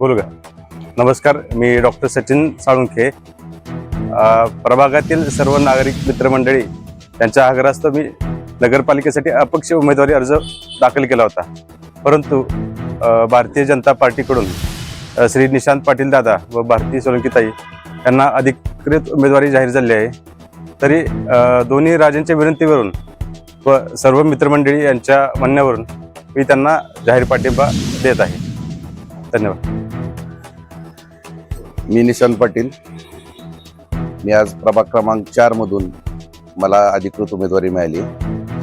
बोलू का नमस्कार मी डॉक्टर सचिन साळुंखे. प्रभागातील सर्व नागरिक मित्रमंडळी यांच्या आग्रहास्त मी नगरपालिकेसाठी अपक्ष उमेदवारी अर्ज दाखल केला होता. परंतु भारतीय जनता पार्टीकडून श्री निशांत पाटील दादा व भारतीय सोलंकीताई यांना अधिकृत उमेदवारी जाहीर झाली आहे. तरी दोन्ही राजांच्या विनंतीवरून व सर्व मित्रमंडळी यांच्या म्हणण्यावरून मी त्यांना जाहीर पाठिंबा देत आहे. धन्यवाद. मी निशांत पाटील. मी आज प्रभाग क्रमांक चार मधून मला अधिकृत उमेदवारी मिळाली.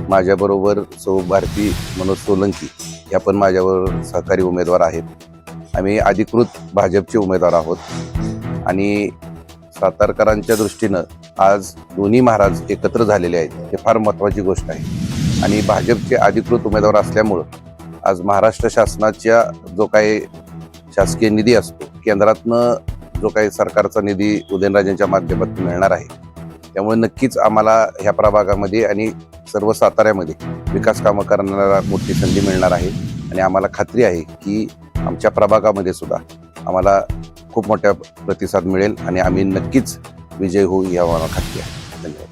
माझ्याबरोबर सौ भारती मनोज सोलंकी या पण माझ्यावर सहकारी उमेदवार आहेत. आम्ही अधिकृत भाजपचे उमेदवार आहोत. आणि सातारकरांच्या दृष्टीनं आज दोन्ही महाराज एकत्र झालेले आहेत. हे फार महत्त्वाची गोष्ट आहे. आणि भाजपचे अधिकृत उमेदवार असल्यामुळं आज महाराष्ट्र शासनाच्या जो काही शासकीय निधी असतो केंद्रातनं जो काही सरकारचा निधी उदयनराजेंच्या माध्यमातून मिळणार आहे त्यामुळे नक्कीच आम्हाला ह्या प्रभागामध्ये आणि सर्व साताऱ्यामध्ये विकास कामं करणाऱ्या मोठी संधी मिळणार आहे. आणि आम्हाला खात्री आहे की आमच्या प्रभागामध्ये सुद्धा आम्हाला खूप मोठ्या प्रतिसाद मिळेल आणि आम्ही नक्कीच विजय होऊ या आम्हाला खात्री आहे. धन्यवाद.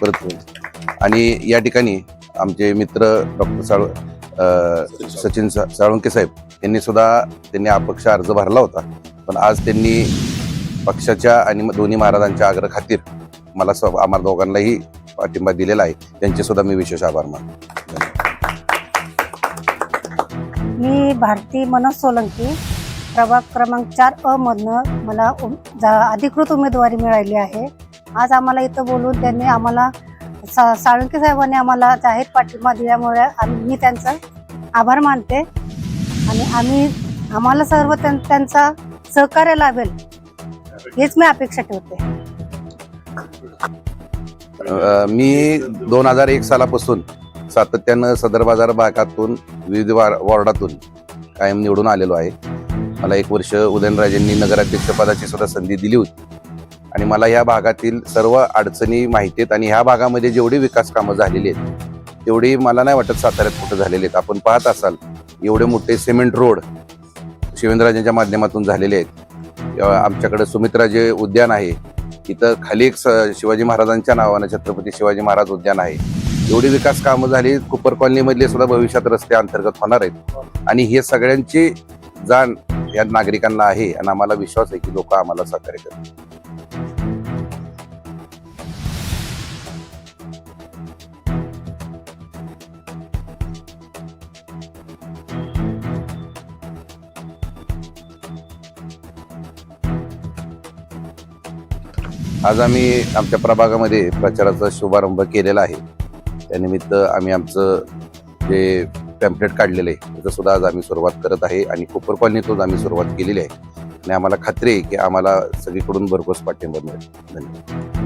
परत आणि या ठिकाणी आमचे मित्र डॉक्टर साळ सचिन साळुंके साहेब यांनी सुद्धा त्यांनी अपक्ष अर्ज भरला होता. पण आज त्यांनी पक्षाच्या आणि दोन्ही महाराजांच्या आग्रह खातीर मला आम्हाला दोघांनाही पाठिंबा दिलेला आहे. त्यांचे सुद्धा मी विशेष आभार मानतो. मी भारती मनोज सोलंकी प्रभाग क्रमांक चार अ मधनं मला जा- अधिकृत उमेदवारी मिळाली आहे. आज आम्हाला इथं बोलून त्यांनी आम्हाला सा साळुंके साहेबांनी आम्हाला जाहीर पाठिंबा दिल्यामुळे आम्ही मी त्यांचा आभार मानते. आणि आम्ही आम्हाला सर्व त्यां- त्यांचा सहकार्य लाभेल हेच मी अपेक्षा ठेवते. मी दोन हजार एक सालापासून सातत्यानं सदर बाजार भागातून विविध वॉर्डातून कायम निवडून आलेलो आहे. मला एक वर्ष उदयनराजेंनी नगराध्यक्षपदाची सुद्धा संधी दिली होती. आणि मला या भागातील सर्व अडचणी माहिती आहेत आणि ह्या भागामध्ये जेवढी विकास कामं झालेली आहेत तेवढी मला नाही वाटत साताऱ्यात कुठं झालेले आहेत. आपण पाहत असाल एवढे मोठे सिमेंट रोड शिवेंद्रराजेंच्या माध्यमातून झालेले आहेत. आमच्याकडे सुमित्राजे उद्यान आहे. इथं खाली एक स- शिवाजी महाराजांच्या नावानं छत्रपती शिवाजी महाराज उद्यान आहे. एवढी विकास कामं झाली कुपर कॉलनीमधले सुद्धा भविष्यात रस्ते अंतर्गत होणार आहेत. आणि हे सगळ्यांची जाण या नागरिकांना आहे आणि आम्हाला विश्वास आहे की लोक आम्हाला सहकार्य करतील. आज आम्ही आमच्या प्रभागामध्ये प्रचाराचा शुभारंभ केलेला आहे. त्यानिमित्त आम्ही आमचं जे पॅम्पलेट काढलेलं आहे त्याचं सुद्धा आज आम्ही सुरुवात करत आहे आणि कोपर कॉलनीतून आम्ही सुरुवात केलेली आहे. आणि आम्हाला खात्री आहे की आम्हाला सगळीकडून भरघोस पाठिंबा मिळेल. धन्यवाद.